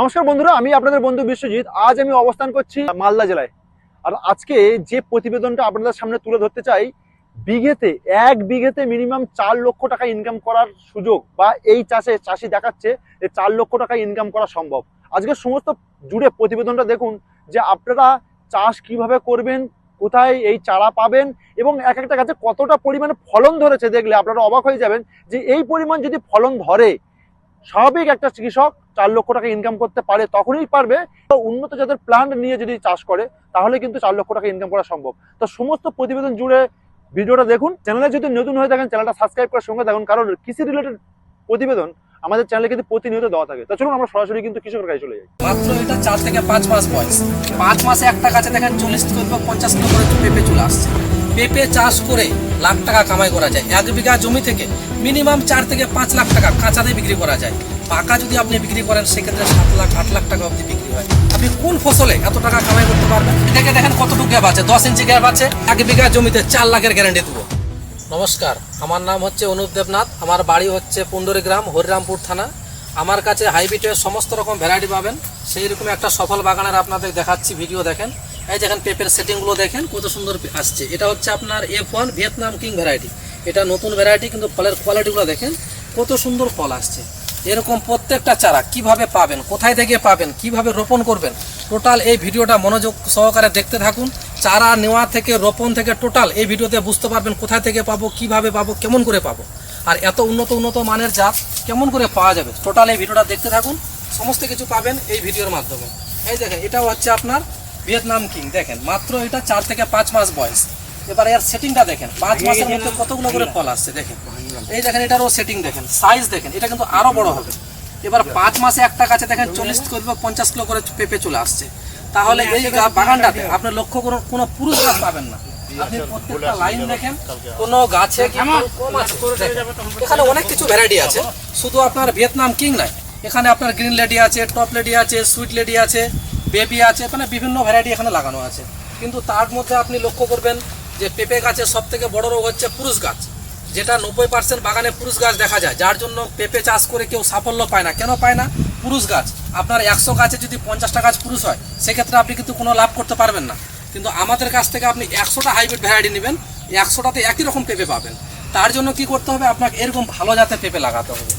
নমস্কার বন্ধুরা, আমি আপনাদের বন্ধু বিশ্বজিৎ। আজ আমি অবস্থান করছি মালদা জেলায়। আর আজকে যে প্রতিবেদনটা আপনাদের সামনে তুলে ধরতে চাই, বিঘেতে, এক বিঘেতে মিনিমাম চার লক্ষ টাকা ইনকাম করার সুযোগ বা এই চাষে চাষি দেখাচ্ছে যে চার লক্ষ টাকা ইনকাম করা সম্ভব। আজকে সমস্ত জুড়ে প্রতিবেদনটা দেখুন যে আপনারা চাষ কীভাবে করবেন, কোথায় এই চারা পাবেন এবং এক একটা গাছে কতটা পরিমাণে ফলন ধরেছে দেখলে আপনারা অবাক হয়ে যাবেন যে এই পরিমাণ যদি ফলন ধরে, স্বাভাবিক একটা কৃষক চার লক্ষ টাকা ইনকাম করতে পারে তখনই পারবে। উন্নত জাতের প্লান্ট নিয়ে যদি চাষ করে, তাহলে কিন্তু চার লক্ষ টাকা ইনকাম করা সম্ভব। তো সমস্ত প্রতিবেদন জুড়ে ভিডিওটা দেখুন। চ্যানেলে যদি নতুন হয়ে থাকেন চ্যানেলটা সাবস্ক্রাইব করার সঙ্গে দেখুন কারণ কৃষি রিলেটেড প্রতিবেদন আমাদের চ্যানেলে কিন্তু প্রতিনিয়ত দেওয়া থাকে। তো চলুন, আমরা সরাসরি কিন্তু কৃষকের কাছে চলে যাই। মাত্র এটা চার থেকে পাঁচ মাস বয়স। পাঁচ মাসে একটা গাছে দেখেন চল্লিশ কিলো বা পঞ্চাশ কিলো করে পেঁপে চলে আসছে। পেঁপে চাষ করে লাখ টাকা কামাই করা যায়। এক বিঘা জমি থেকে মিনিমাম চার থেকে পাঁচ লাখ টাকা কাঁচাতে বিক্রি করা যায়। পাকা যদি আপনি বিক্রি করেন, সেক্ষেত্রে সাত লাখ, আট লাখ টাকা অবধি বিক্রি হয়। আপনি কোন ফসলে এত টাকা কামাই করতে পারবেন? এটাকে দেখেন কতটুকু গ্যাপ আছে। দশ ইঞ্চি গ্যাপ আছে। এক বিঘা জমিতে চার লাখের গ্যারান্টি দেবো। নমস্কার, আমার নাম হচ্ছে অনুপ দেবনাথ। আমার বাড়ি হচ্ছে পুন্ডরি গ্রাম হরিরামপুর থানা। আমার কাছে হাইব্রিডের সমস্ত রকম ভ্যারাইটি পাবেন। সেই রকম একটা সফল বাগানের আপনাদের দেখাচ্ছি ভিডিও দেখেন। এই দেখেন পেপের সেটিংগুলো দেখেন, কত সুন্দর আসছে। এটা হচ্ছে আপনার F one Vietnam king variety এটা নতুন ভ্যারাইটি কিন্তু ফলের কোয়ালিটিগুলো দেখেন, কত সুন্দর ফল আসছে। এরকম প্রত্যেকটা চারা কীভাবে পাবেন, কোথায় থেকে পাবেন, কীভাবে রোপণ করবেন টোটাল এই ভিডিওটা মনোযোগ সহকারে দেখতে থাকুন। চারা নেওয়া থেকে, রোপণ থেকে টোটাল এই ভিডিওতে বুঝতে পারবেন কোথায় থেকে পাবো, কীভাবে পাবো, কেমন করে পাবো। আর এত উন্নত উন্নত মানের জাত কেমন করে পাওয়া যাবে টোটাল এই ভিডিওটা দেখতে থাকুন। সমস্ত কিছু পাবেন এই ভিডিওর মাধ্যমে। এই দেখেন, এটাও হচ্ছে আপনার ভিয়েতনাম কিং, দেখেন, মাত্র এটা চার থেকে পাঁচ মাস বয়স। এবার এর সেটিংটা দেখেন। পাঁচ মাসের মধ্যে কতগুলো করে ফল আসছে দেখেন। এই দেখেন এটারও সেটিং দেখেন। সাইজ দেখেন এটা কিন্তু আরও বড় হবে। এবার পাঁচ মাসে একটা গাছে দেখেন চল্লিশ কিলো পঞ্চাশ কিলো করে পেঁপে চলে আসছে। তাহলে এই বাগানটাতে আপনি লক্ষ্য করুন কোনো পুরুষ গাছ পাবেন না। আপনি প্রত্যেকটা লাইন দেখেন কোনো গাছে কম আছে। এখানে অনেক কিছু ভ্যারাইটি আছে। শুধু আপনার ভিয়েতনাম কিং নাই এখানে আপনার গ্রিন লেডি আছে টপ লেডি আছে সুইট লেডি আছে বেবি আছে মানে বিভিন্ন ভ্যারাইটি এখানে লাগানো আছে। কিন্তু তার মধ্যে আপনি লক্ষ্য করবেন যে পেঁপে গাছের সব থেকে বড় রোগ হচ্ছে পুরুষ গাছ, যেটা নব্বই পার্সেন্ট বাগানে পুরুষ গাছ দেখা যায়, যার জন্য পেঁপে চাষ করে কেউ সাফল্য পায় না। কেন পায় না? পুরুষ গাছ, আপনার একশো গাছে যদি পঞ্চাশটা গাছ পুরুষ হয়, সেক্ষেত্রে আপনি কিন্তু কোনো লাভ করতে পারবেন না। কিন্তু আমাদের কাছ থেকে আপনি একশোটা হাইব্রিড ভ্যারাইটি নেবেন, একশোটাতে একই রকম পেঁপে পাবেন। তার জন্য কি করতে হবে? আপনাকে এরকম ভালো জাতের পেঁপে লাগাতে হবে।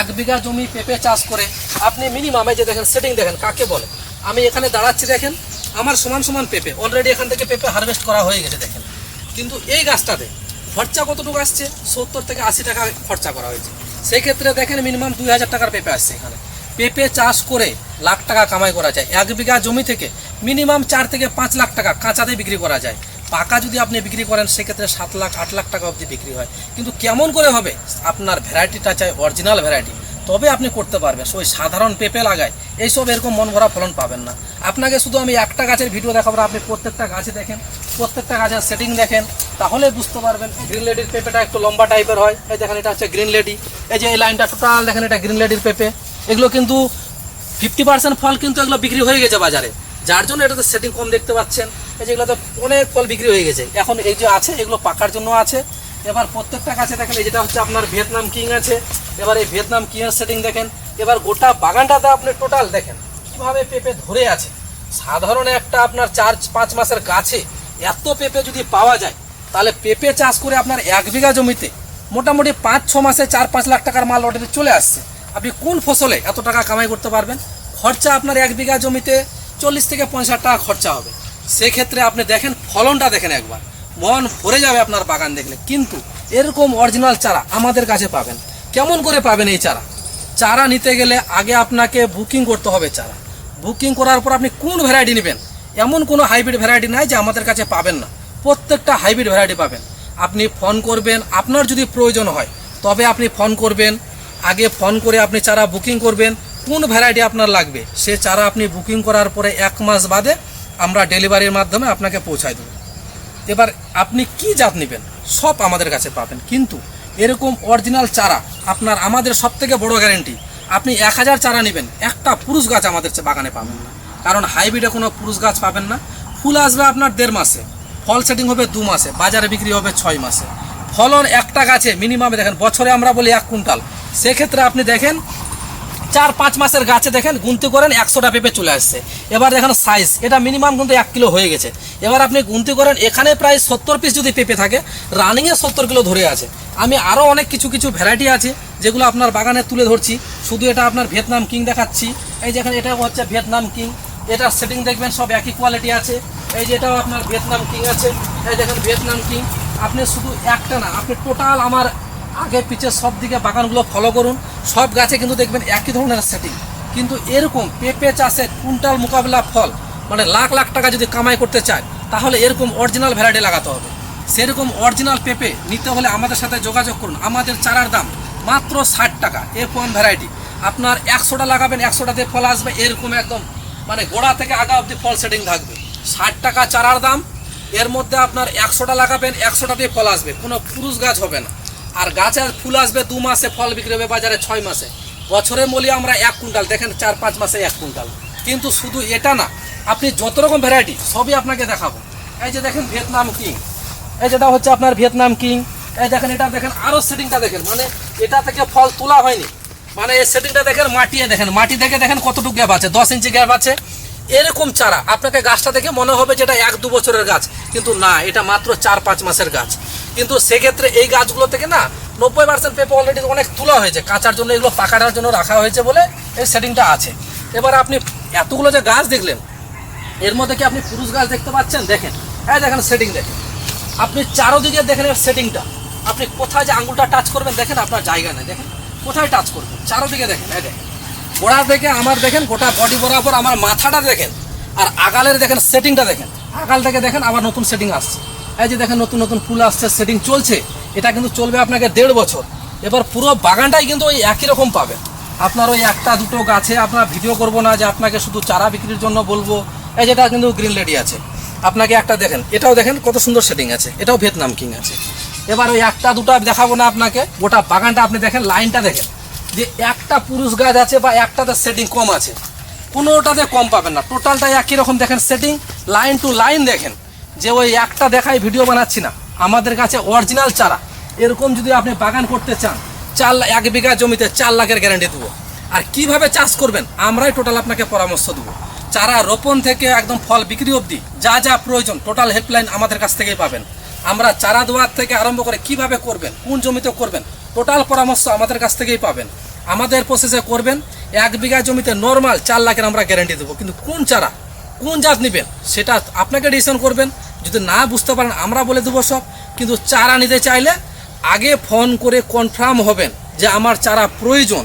এক বিঘা জমি পেঁপে চাষ করে, আপনি মিনিমাম যে দেখেন সেটিং দেখেন, কাকে বলে? আমি এখানে দাঁড়াচ্ছি, দেখেন। আমার সমান সমান পেঁপে অলরেডি এখান থেকে পেঁপে হারভেস্ট করা হয়ে গেছে, দেখেন। কিন্তু এই গাছটাতে খরচা কতটুকু আসছে? সত্তর থেকে আশি টাকা খরচা করা হয়েছে। সেই ক্ষেত্রে দেখেন মিনিমাম দুই হাজার টাকার পেঁপে আসছে এখানে। পেঁপে চাষ করে লাখ টাকা কামাই করা যায়। এক বিঘা জমি থেকে মিনিমাম চার থেকে পাঁচ লাখ টাকা কাঁচাতে বিক্রি করা যায়। পাকা যদি আপনি বিক্রি করেন, সেক্ষেত্রে সাত লাখ, আট লাখ টাকা অবধি বিক্রি হয়। কিন্তু কেমন করে হবে? আপনার ভ্যারাইটিটা চাই অরিজিনাল ভ্যারাইটি তবে আপনি করতে পারবেন। ওই সাধারণ পেঁপে লাগায়, এইসব এরকম মন ভরা ফলন পাবেন না। আপনাকে শুধু আমি একটা গাছের ভিডিও দেখাবো আপনি প্রত্যেকটা গাছে দেখেন, প্রত্যেকটা গাছের সেটিং দেখেন, তাহলে বুঝতে পারবেন গ্রিন লেডির পেঁপেটা একটু লম্বা টাইপের হয়। এই দেখেন, এটা হচ্ছে গ্রিন লেডি এই যে এই লাইনটা টোটাল দেখেন, এটা গ্রিন লেডির পেঁপে। এগুলো কিন্তু ফিফটি পার্সেন্ট ফল কিন্তু এগুলো বিক্রি হয়ে গেছে বাজারে। যার জন্য এটাতে সেটিং কম দেখতে পাচ্ছেন। এই যে এগুলোতে অনেক ফল বিক্রি হয়ে গেছে। এখন এই যে আছে, এগুলো পাকার জন্য আছে। এবার প্রত্যেকটা গাছে দেখেন, এই যেটা হচ্ছে আপনার ভিয়েতনাম কিং আছে, এবার এই ভিয়েতনাম কিং এর সেটিং দেখেন, এবার গোটা বাগানটাতে আপনি টোটাল দেখেন, কীভাবে পেঁপে ধরে আছে। সাধারণ একটা আপনার চার, পাঁচ মাসের গাছে এত পেঁপে যদি পাওয়া যায়, তাহলে পেঁপে চাষ করে আপনার এক বিঘা জমিতে মোটামুটি পাঁচ, ছ মাসে চার, পাঁচ লাখ টাকার মাল অলরেডি চলে আসছে। আপনি কোন ফসলে এত টাকা কামাই করতে পারবেন? খরচা আপনার এক বিঘা জমিতে চল্লিশ থেকে পঞ্চাশ টাকা খরচা হবে। সেক্ষেত্রে আপনি দেখেন, ফলনটা দেখেন একবার। মন ভরে যাবে আপনার বাগান দেখলে। কিন্তু এরকম অরিজিনাল চারা আমাদের কাছে পাবেন। কেমন করে পাবেন এই চারা? চারা নিতে গেলে আগে আপনাকে বুকিং করতে হবে চারা। বুকিং করার পর আপনি কোন ভ্যারাইটি নেবেন? এমন কোনো হাইব্রিড ভ্যারাইটি নাই যে আমাদের কাছে পাবেন না। প্রত্যেকটা হাইব্রিড ভ্যারাইটি পাবেন। আপনি ফোন করবেন, আপনার যদি প্রয়োজন হয়, তবে আপনি ফোন করবেন। আগে ফোন করে আপনি চারা বুকিং করবেন, কোন ভ্যারাইটি আপনার লাগবে? সে চারা আপনি বুকিং করার পরে এক মাস বাদে আমরা ডেলিভারির মাধ্যমে আপনাকে পৌঁছায় দেবো। এবার আপনি কি জাত নেবেন? সব আমাদের কাছে পাবেন। কিন্তু এরকম অরিজিনাল চারা আপনার আমাদের সব থেকে বড় গ্যারেন্টি আপনি এক হাজার চারা নেবেন, একটা পুরুষ গাছ আমাদের বাগানে পাবেন না। কারণ হাইব্রিডে কোনো পুরুষ গাছ পাবেন না। ফুল আসবে আপনার দেড় মাসে। ফল সেটিং হবে দু মাসে, বাজারে বিক্রি হবে ছয় মাসে। ফলন একটা গাছে মিনিমাম দেখেন, বছরে আমরা বলি এক কুইন্টাল। সেক্ষেত্রে আপনি দেখেন চার পাঁচ মাসের গাছে দেখেন গুনতে করেন একশোটা পেঁপে চলে আসছে। এবার দেখেন সাইজ এটা মিনিমাম কিন্তু এক কিলো হয়ে গেছে। এবার আপনি গুনতে করেন, এখানে প্রায় সত্তর পিস যদি পেঁপে থাকে রানিংয়ে সত্তর কিলো ধরে আছে। আমি আরও অনেক কিছু কিছু ভ্যারাইটি আছে, যেগুলো আপনার বাগানে তুলে ধরছি। শুধু এটা আপনার ভিয়েতনাম কিং দেখাচ্ছি। এই যেখানে এটা হচ্ছে ভিয়েতনাম কিং। এটার সেটিং দেখবেন, সব একই কোয়ালিটি আছে। এই যে এটাও আপনার ভিয়েতনাম কিং আছে। এই দেখেন, ভিয়েতনাম কিং। আপনি শুধু একটা না, আপনি টোটাল আমার আগে পিছে সব দিকে বাগানগুলো ফলো করুন। সব গাছে কিন্তু দেখবেন একই ধরনের সেটিং কিন্তু এরকম পেঁপে চাষে কুইন্টাল মোকাবিলা ফল মানে লাখ লাখ টাকা যদি কামাই করতে চায়, তাহলে এরকম অরিজিনাল ভ্যারাইটি লাগাতে হবে। সেরকম অরিজিনাল পেঁপে নিতে হলে আমাদের সাথে যোগাযোগ করুন। আমাদের চারার দাম মাত্র ষাট টাকা এফ ওয়ান ভ্যারাইটি আপনার একশোটা লাগাবেন, একশোটাতে ফল আসবে, এরকম একদম মানে গোড়া থেকে আগা অব্দি ফল সেটিং থাকবে। ষাট টাকা চারার দাম, এর মধ্যে আপনার একশোটা লাগাবেন, একশোটাতে ফল আসবে। কোনো পুরুষ গাছ হবে না। আর গাছের ফুল আসবে দু মাসে ফল বিক্রি হবে বাজারে ছয় মাসে। বছরে বলি আমরা এক কুইন্টাল, দেখেন চার পাঁচ মাসে এক কুইন্টাল। কিন্তু শুধু এটা না, আপনি যত রকম ভ্যারাইটি সবই আপনাকে দেখাবো। এই যে দেখেন ভিয়েতনাম কিং। এই যেটা হচ্ছে আপনার ভিয়েতনাম কিং। এই দেখেন এটা দেখেন আরও সেটিংটা দেখেন। মানে এটা থেকে ফল তোলা হয়নি। মানে এই সেটিংটা দেখেন মাটিয়ে দেখেন। মাটি দেখে দেখেন কতটুকু গ্যাপ আছে, দশ ইঞ্চি গ্যাপ আছে। এরকম চারা, আপনাকে গাছটা দেখে মনে হবে যে এটা এক দু বছরের গাছ। কিন্তু না, এটা মাত্র চার পাঁচ মাসের গাছ। কিন্তু সেক্ষেত্রে এই গাছগুলো থেকে না নব্বই পার্সেন্ট পেপার অলরেডি অনেক তোলা হয়েছে। কাঁচার জন্য এগুলো পাকাটার জন্য রাখা হয়েছে বলে এই সেটিংটা আছে। এবার আপনি এতগুলো যে গাছ দেখলেন, এর মধ্যে কি আপনি পুরুষ গাছ দেখতে পাচ্ছেন? দেখেন। হ্যাঁ দেখেন সেটিং দেখেন। আপনি চারোদিকে দেখেন এর সেটিংটা আপনি কোথায় যে আঙুলটা টাচ করবেন, দেখেন আপনার জায়গা নেই। দেখেন, কোথায় টাচ করবেন? চারোদিকে দেখেন হ্যাঁ দেখেন। গোড়া দেখে আমার দেখেন, গোটা বডি বরাবর আমার মাথাটা দেখেন। আর আগালের দেখেন সেটিংটা দেখেন। আগাল থেকে দেখেন আবার নতুন সেটিং আসছে। এই যে দেখেন নতুন নতুন ফুল আসছে সেটিং চলছে। এটা কিন্তু চলবে আপনাকে দেড় বছর। এবার পুরো বাগানটাই কিন্তু ওই একই রকম পাবেন আপনার ওই একটা দুটো গাছে আপনার ভিডিও করব না যে আপনাকে শুধু চারা বিক্রির জন্য বলব। এই যেটা কিন্তু গ্রিন লেডি আছে। আপনাকে একটা দেখেন, এটাও দেখেন কত সুন্দর সেটিং আছে। এটাও ভিয়েতনাম কিং আছে। এবার ওই একটা দুটো দেখাবো না আপনাকে, গোটা বাগানটা আপনি দেখেন, লাইনটা দেখেন। যে একটা পুরুষ গাছ আছে বা একটাতে সেটিং কম আছে। কোনোটাতে কম পাবেন না। টোটালটাই একই রকম দেখেন সেটিং লাইন টু লাইন দেখেন। যে ওই একটা দেখাই ভিডিও বানাচ্ছি না। আমাদের কাছে অরিজিনাল চারা। এরকম যদি আপনি বাগান করতে চান, চার এক বিঘা জমিতে চার লাখের গ্যারান্টি দেবো। আর কীভাবে চাষ করবেন, আমরাই টোটাল আপনাকে পরামর্শ দেবো। চারা রোপণ থেকে একদম ফল বিক্রি অবধি যা যা প্রয়োজন টোটাল হেল্পলাইন আমাদের কাছ থেকেই পাবেন। আমরা চারা দেওয়ার থেকে আরম্ভ করে কীভাবে করবেন, কোন জমিতে করবেন টোটাল পরামর্শ আমাদের কাছ থেকেই পাবেন। আমাদের প্রসেসে করবেন, এক বিঘা জমিতে নর্মাল চার লাখের আমরা গ্যারান্টি দেবো। কিন্তু কোন চারা? কোন জাত নেবেন, সেটা আপনাকে ডিসিশন করবেন। যদি না বুঝতে পারেন, আমরা বলে দেবো সব। কিন্তু চারা নিতে চাইলে আগে ফোন করে কনফার্ম হবেন যে আমার চারা প্রয়োজন।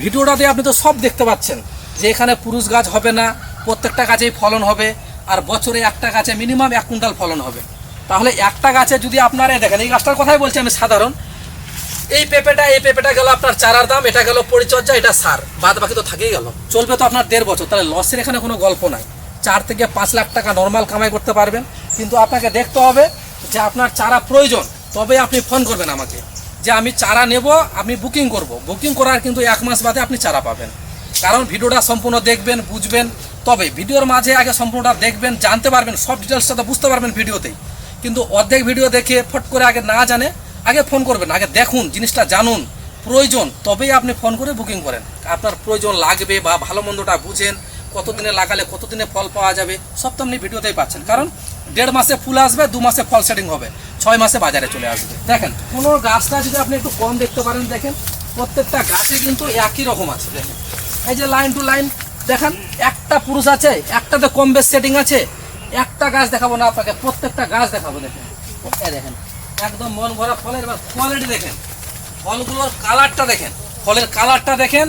ভিডিওটাতে আপনি তো সব দেখতে পাচ্ছেন যে এখানে পুরুষ গাছ হবে না, প্রত্যেকটা গাছেই ফলন হবে, আর বছরে একটা গাছে মিনিমাম এক কুইন্টাল ফলন হবে। তাহলে একটা গাছে যদি আপনারা দেখেন, এই গাছটার কথাই বলছি আমি সাধারণ। এই পেঁপেটা এই পেঁপেটা গেল আপনার চারার দাম, এটা গেল পরিচর্যা, এটা সার। বাদ বাকি তো থাকেই গেল। চলবে তো আপনার দেড় বছর, তাহলে লসের এখানে কোনো গল্প নাই। চার থেকে পাঁচ লাখ টাকা নর্মাল কামাই করতে পারবেন। কিন্তু আপনাকে দেখতে হবে যে আপনার চারা প্রয়োজন তবে আপনি ফোন করবেন আমাকে। যে আমি চারা নেব, আমি বুকিং করব। বুকিং করার কিন্তু এক মাস বাদে আপনি চারা পাবেন। কারণ ভিডিওটা সম্পূর্ণ দেখবেন, বুঝবেন তবে ভিডিওর মাঝে আগে সম্পূর্ণটা দেখবেন, জানতে পারবেন, সব ডিটেলসটা তো বুঝতে পারবেন ভিডিওতেই। কিন্তু অর্ধেক ভিডিও দেখে ফট করে আগে না জানে, আগে ফোন করবেন, আগে দেখুন, জিনিসটা জানুন। প্রয়োজন, তবেই আপনি ফোন করে বুকিং করেন। আপনার প্রয়োজন লাগবে বা ভালো মন্দটা বুঝেন কতদিনে লাগালে কতদিনে ফল পাওয়া যাবে, সব তো আপনি ভিডিওতেই পাচ্ছেন। কারণ দেড় মাসে ফুল আসবে, দু মাসে ফল সেটিং হবে, ছয় মাসে বাজারে চলে আসবে। দেখেন, কোনো গাছটা যদি আপনি একটু কম দেখতে পারেন, দেখেন, প্রত্যেকটা গাছে কিন্তু একই রকম আছে, দেখেন। এই যে লাইন টু লাইন দেখেন, একটা পুরুষ আছে, একটাতে কম বেশ সেটিং আছে, একটা গাছ দেখাবো না আপনাকে, প্রত্যেকটা গাছ দেখাবো, দেখেন। দেখেন, একদম মন ভরা ফলের এবার কোয়ালিটি দেখেন। ফলগুলোর কালারটা দেখেন, ফলের কালারটা দেখেন,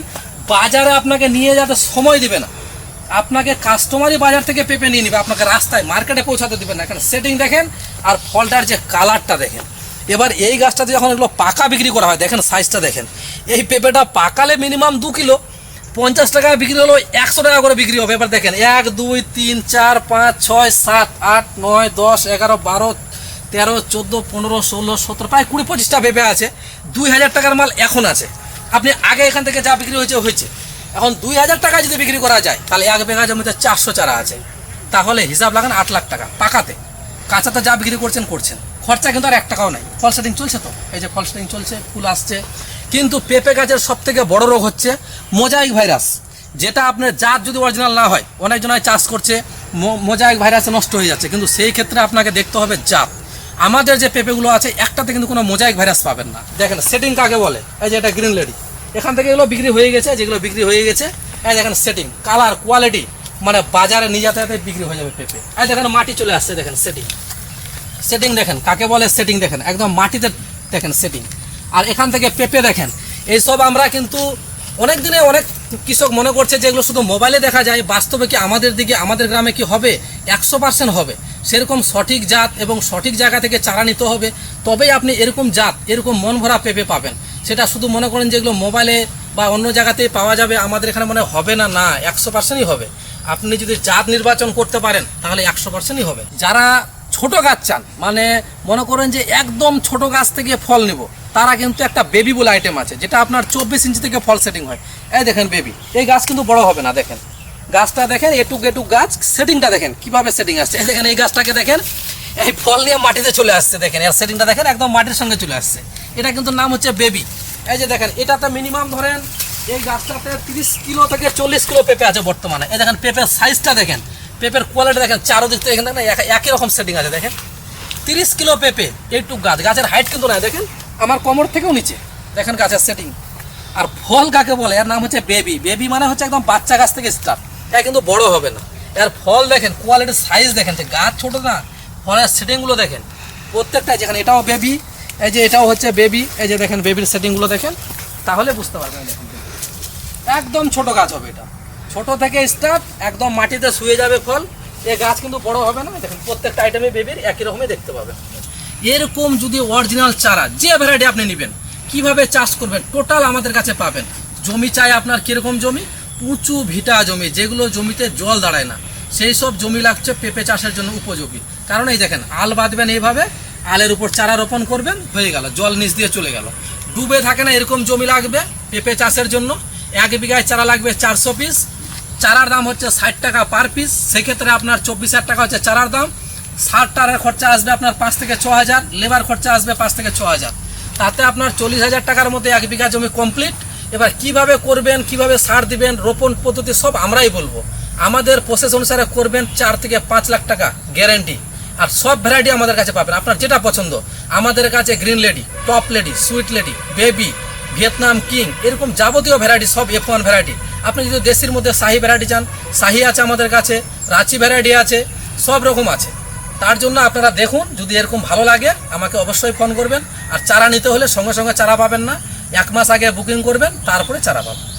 বাজারে আপনাকে নিয়ে যেতে সময় দিবে না। আপনাকে কাস্টমারই বাজার থেকে পেপে নিয়ে নিবে, আপনাকে রাস্তায় মার্কেটে পৌঁছাতে দিবে না। এখানে সেটিং দেখেন আর ফলটার যে কালারটা দেখেন। এবার এই গাছটাতে যখন এগুলো পাকা বিক্রি করা হয়, দেখেন সাইজটা দেখেন। এই পেঁপেটা পাকালে মিনিমাম দু কিলো, পঞ্চাশ টাকায় বিক্রি হলো একশো টাকা করে বিক্রি হবে। এবার দেখেন, এক, দুই, তিন, চার, পাঁচ, ছয়, সাত, আট, নয়, দশ, এগারো, বারো, তেরো, চোদ্দ, পনেরো, ষোলো, সতেরো, প্রায় কুড়ি, পঁচিশটা পেঁপে আছে। দুই হাজার টাকার মাল এখন আছে। আপনি আগে এখান থেকে যা বিক্রি হয়েছে হয়েছে। এখন দুই হাজার টাকা যদি বিক্রি করা যায়, তাহলে এক বিঘা জমিতে চারশো চারা আছে। তাহলে হিসাব লাগান আট লাখ টাকা, পাকাতে। কাঁচাতে যা বিক্রি করছেন করছেন। খরচা কিন্তু আর এক টাকাও নাই। ফল সেটিং চলছে তো? এই যে ফল সেটিং চলছে, ফুল আসছে। কিন্তু পেঁপে গাছের সব থেকে বড় রোগ হচ্ছে মোজাইক ভাইরাস। যেটা আপনার জাত যদি অরিজিনাল না হয় অনেকজনাই চাষ করছে মোজাইক ভাইরাসে নষ্ট হয়ে যাচ্ছে। কিন্তু সেই ক্ষেত্রে আপনাকে দেখতে হবে জাত। আমাদের যে পেঁপেগুলো আছে, একটাতে কিন্তু কোনো মোজাইক ভাইরাস পাবেন না। দেখেন, সেটিং কাকে বলে? এই যে এটা গ্রিন লেডি এখান থেকে এগুলো বিক্রি হয়ে গেছে, যেগুলো বিক্রি হয়ে গেছে। এই দেখেন সেটিং কালার কোয়ালিটি মানে বাজারে নিয়ে যাতে যাতে বিক্রি হয়ে যাবে পেঁপে। এই দেখেন মাটি চলে আসছে, দেখেন সেটিং সেটিং দেখেন, কাকে বলে সেটিং দেখেন? একদম মাটিতে দেখেন সেটিং আর এখান থেকে পেঁপে দেখেন এইসব আমরা কিন্তু অনেক দিনে অনেক কৃষক মনে করছে যে এগুলো শুধু মোবাইলে দেখা যায়, বাস্তবে কি আমাদের দিকে, আমাদের গ্রামে কি হবে? একশো পার্সেন্ট হবে। সেরকম সঠিক জাত এবং সঠিক জায়গা থেকে চারা নিতে হবে। তবেই আপনি এরকম জাত, এরকম মন ভরা পেঁপে পাবেন। সেটা শুধু মনে করেন যেগুলো মোবাইলে বা অন্য জায়গাতেই পাওয়া যাবে, আমাদের এখানে মনে হবে না না, একশো পার্সেন্টই হবে। আপনি যদি জাত নির্বাচন করতে পারেন, তাহলে একশো পার্সেন্টই হবে। যারা ছোট গাছ চান মানে মনে করেন যে একদম ছোট গাছ থেকে ফল নেব, তারা কিন্তু একটা বেবি বলে আইটেম আছে, যেটা আপনার চব্বিশ ইঞ্চি থেকে ফল সেটিং হয়। এই দেখেন বেবি এই গাছ কিন্তু বড় হবে না, দেখেন। গাছটা দেখেন, এটুক এটুক গাছ সেটিংটা দেখেন, কীভাবে সেটিং আসছে। দেখেন, এই গাছটাকে দেখেন এই ফল নিয়ে মাটিতে চলে আসছে দেখেন, এর সেটিংটা দেখেন, একদম মাটির সঙ্গে চলে আসছে। এটা কিন্তু নাম হচ্ছে বেবি এই যে দেখেন, এটাতে মিনিমাম ধরেন, এই গাছটাতে তিরিশ কিলো থেকে চল্লিশ কিলো পেঁপে আছে বর্তমানে। এই দেখেন, পেঁপের সাইজটা দেখেন, পেঁপের কোয়ালিটি দেখেন, চারোদিক থেকে দেখেন, এক- একই রকম সেটিং আছে, দেখেন। তিরিশ কিলো পেঁপে এইটুক গাছ, গাছের হাইট কিন্তু না দেখেন, আমার কোমর থেকেও নিচে। দেখেন গাছের সেটিং আর ফল কাকে বলে? এর নাম হচ্ছে বেবি বেবি মানে হচ্ছে একদম বাচ্চা গাছ থেকে স্টার্ট এটা কিন্তু বড় হবে না। এর ফল দেখেন কোয়ালিটির সাইজ দেখেন, যে গাছ ছোট না ফলের সেটিংগুলো দেখেন। প্রত্যেকটা যেখানে এটাও বেবি এই যে এটাও হচ্ছে বেবি এই যে দেখেন বেবির সেটিংগুলো দেখেন। তাহলে বুঝতে পারবেন দেখেন একদম ছোট গাছ হবে এটা। ছোট থেকে স্টার্ট একদম মাটিতে শুয়ে যাবে ফল। এ গাছ কিন্তু বড় হবে না দেখেন প্রত্যেকটা আইটেমে বেবির একই রকমই দেখতে পাবেন। এরকম যদি অরিজিনাল চারা, যে ভ্যারাইটি আপনি নেবেন, কীভাবে চাষ করবেন টোটাল আমাদের কাছে পাবেন। জমি চাই আপনার কীরকম জমি? উঁচু ভিটা জমি, যেগুলো জমিতে জল দাঁড়ায় না। সেই সব জমি লাগছে পেঁপে চাষের জন্য উপযোগী। কারণ এই দেখেন, আল বাঁধবেন এইভাবে, আলের উপর চারা রোপণ করবেন, হয়ে গেল, জল নিচ দিয়ে চলে গেল। ডুবে থাকে না, এরকম জমি লাগবে পেঁপে চাষের জন্য। এক বিঘায় চারা লাগবে চারশো পিস। চারার দাম হচ্ছে ষাট টাকা পার পিস। সেক্ষেত্রে আপনার চব্বিশ হাজার টাকা হচ্ছে চারার দাম। সার টারের খরচা আসবে আপনার পাঁচ থেকে ছ হাজার, লেবার খরচা আসবে পাঁচ থেকে ছ হাজার। তাতে আপনার চল্লিশ হাজার টাকার মধ্যে এক বিঘা জমি কমপ্লিট এবার কীভাবে করবেন, কীভাবে সার দিবেন, রোপণ পদ্ধতি সব আমরাই বলব। আমাদের প্রসেস অনুসারে করবেন চার থেকে পাঁচ লাখ টাকা গ্যারেন্টি আর সব ভ্যারাইটি আমাদের কাছে পাবেন। আপনার যেটা পছন্দ, আমাদের কাছে green lady top lady sweet lady baby Vietnam king এরকম যাবতীয় ভ্যারাইটি সব এফ ওয়ান ভ্যারাইটি আপনি যদি দেশির মধ্যে শাহি ভ্যারাইটি চান, শাহি আছে আমাদের কাছে, রাঁচি ভ্যারাইটি আছে, সব রকম আছে। তার জন্য আপনারা দেখুন, যদি এরকম ভালো লাগে, আমাকে অবশ্যই ফোন করবেন। আর চারা নিতে হলে সঙ্গে সঙ্গে চারা পাবেন না। এক মাস আগে বুকিং করবেন, তারপরে চারা পাবেন।